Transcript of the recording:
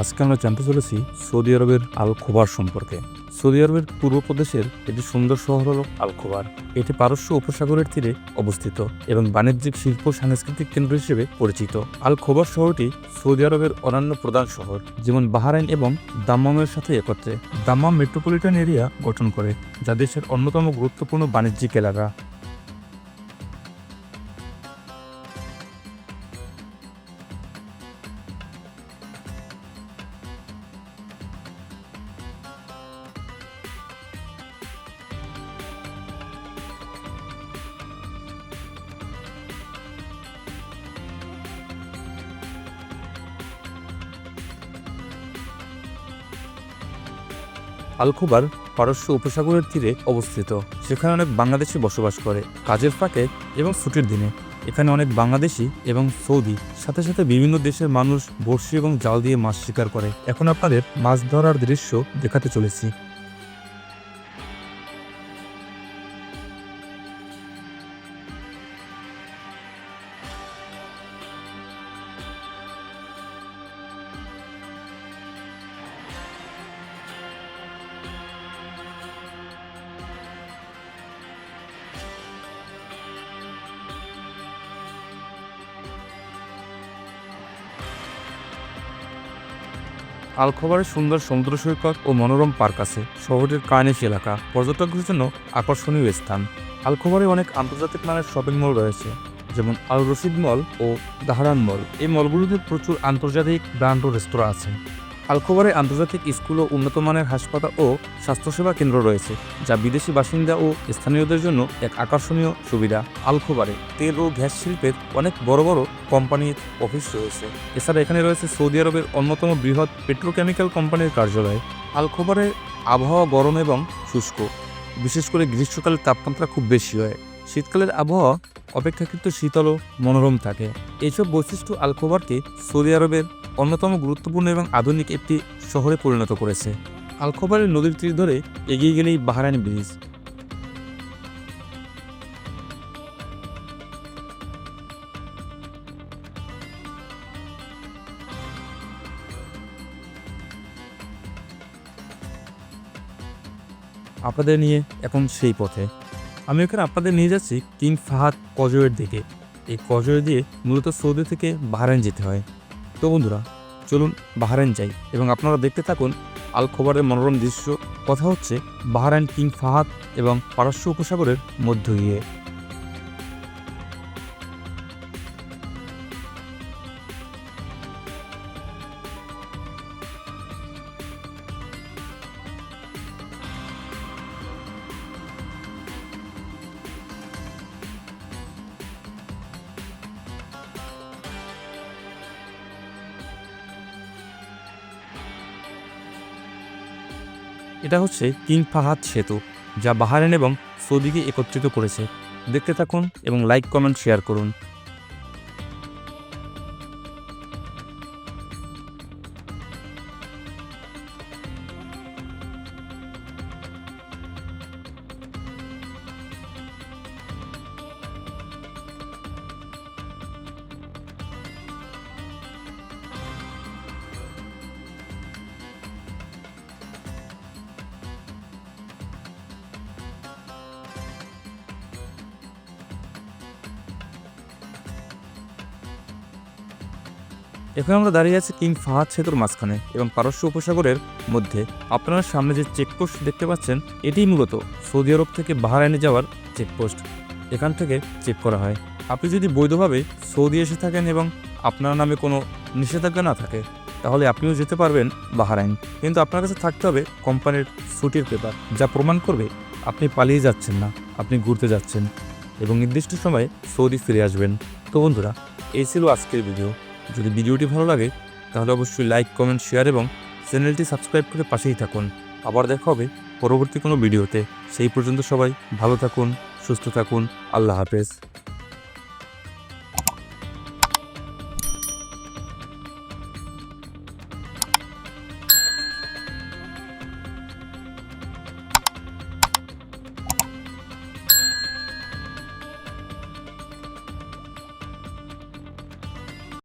আজকে আমরা জানতে চলেছি সৌদি আরবের আল খোবার সম্পর্কে। সৌদি আরবের পূর্ব প্রদেশের একটি সুন্দর শহর হল আল খোবার এটি পারস্য উপসাগরের তীরে অবস্থিত এবং বাণিজ্যিক শিল্প সাংস্কৃতিক কেন্দ্র হিসেবে পরিচিত। আল খোবার শহরটি সৌদি আরবের অন্যান্য প্রধান শহর, যেমন বাহারাইন এবং দাম্মামের সাথে একত্রে। দাম্মাম মেট্রোপলিটন এরিয়া গঠন করে, যা দেশের অন্যতম গুরুত্বপূর্ণ বাণিজ্যিক এলাকা। আলখোবার পারস্য উপসাগরের তীরে অবস্থিত। সেখানে অনেক বাংলাদেশি বসবাস করে। কাজের ফাঁকে এবং ছুটির দিনে এখানে অনেক বাংলাদেশি এবং সৌদি, সাথে সাথে বিভিন্ন দেশের মানুষ বর্ষি এবং জাল দিয়ে মাছ শিকার করে। এখন আপনাদের মাছ ধরার দৃশ্য দেখাতে চলেছি। আলখোবারের সুন্দর সমুদ্র সৈকত ও মনোরম পার্ক আছে। শহরের কার্নিশ এলাকা পর্যটকদের জন্য আকর্ষণীয় স্থান। আলখোবারে অনেক আন্তর্জাতিক মানের শপিং মল রয়েছে, যেমন আল রশিদ মল ও দাহারান মল। এই মলগুলোতে প্রচুর আন্তর্জাতিক ব্র্যান্ড ও রেস্তোরাঁ আছে। আলখোবারে আন্তর্জাতিক স্কুল ও উন্নত মানের হাসপাতাল ও স্বাস্থ্যসেবা কেন্দ্র রয়েছে, যা বিদেশি বাসিন্দা ও স্থানীয়দের জন্য এক আকর্ষণীয় সুবিধা। আলখোবারে তেল ও গ্যাস শিল্পের অনেক বড় বড় কোম্পানির অফিস রয়েছে। এছাড়া এখানে রয়েছে সৌদি আরবের অন্যতম বৃহৎ পেট্রোকেমিক্যাল কোম্পানির কার্যালয়। আলখোবারে আবহাওয়া গরম এবং শুষ্ক। বিশেষ করে গ্রীষ্মকালের তাপমাত্রা খুব বেশি হয়। শীতকালের আবহাওয়া অপেক্ষাকৃত শীতল ও মনোরম থাকে। এইসব বৈশিষ্ট্য আলকোবারকে সৌদি আরবের অন্যতম গুরুত্বপূর্ণ এবং আধুনিক একটি শহরে পরিণত করেছে। আলখোবারের নদীর তীর ধরে এগিয়ে গেলেই বাহারানি ব্রিজ। আপনাদের নিয়ে এখন সেই পথে। আমি এখানে আপনাদের নিয়ে যাচ্ছি কিং ফাহাদ কজয়ের দিকে। এই কজয় দিয়ে মূলত সৌদি থেকে বাহারাইন যেতে হয়। তো বন্ধুরা, চলুন বাহারাইন যাই এবং আপনারা দেখতে থাকুন আল খবরের মনোরম দৃশ্য। কথা হচ্ছে বাহারাইন কিং ফাহাদ এবং পারস্য উপসাগরের মধ্য গিয়ে এটা হচ্ছে কিং ফাহাদ সেতু, যা বাহারেন এবং সৌদিকে একত্রিত করেছে। দেখতে থাকুন এবং লাইক, কমেন্ট, শেয়ার করুন। এখন আমরা দাঁড়িয়ে আছি কিং ফাহাদ সেতুর মাঝখানে এবং পারস্য উপসাগরের মধ্যে। আপনারা সামনে যে চেকপোস্ট দেখতে পাচ্ছেন, এটিই মূলত সৌদি আরব থেকে বাহারাইনে যাওয়ার চেকপোস্ট। এখান থেকে চেক করা হয়। আপনি যদি বৈধভাবে সৌদি এসে থাকেন এবং আপনার নামে কোনো নিষেধাজ্ঞা না থাকে, তাহলে আপনিও যেতে পারবেন বাহারাইন। কিন্তু আপনার কাছে থাকতে হবে কোম্পানির ছুটির পেপার, যা প্রমাণ করবে আপনি পালিয়ে যাচ্ছেন না, আপনি ঘুরতে যাচ্ছেন এবং নির্দিষ্ট সময়ে সৌদি ফিরে আসবেন। তো বন্ধুরা, এই ছিল আজকের ভিডিও। যদি ভিডিওটি ভালো লাগে, তাহলে অবশ্যই লাইক কমেন্ট শেয়ার এবং চ্যানেলটি সাবস্ক্রাইব করে পাশেই থাকুন। আবার দেখা হবে পরবর্তী কোনো ভিডিওতে। সেই পর্যন্ত সবাই ভালো থাকুন, সুস্থ থাকুন। আল্লাহ হাফেজ।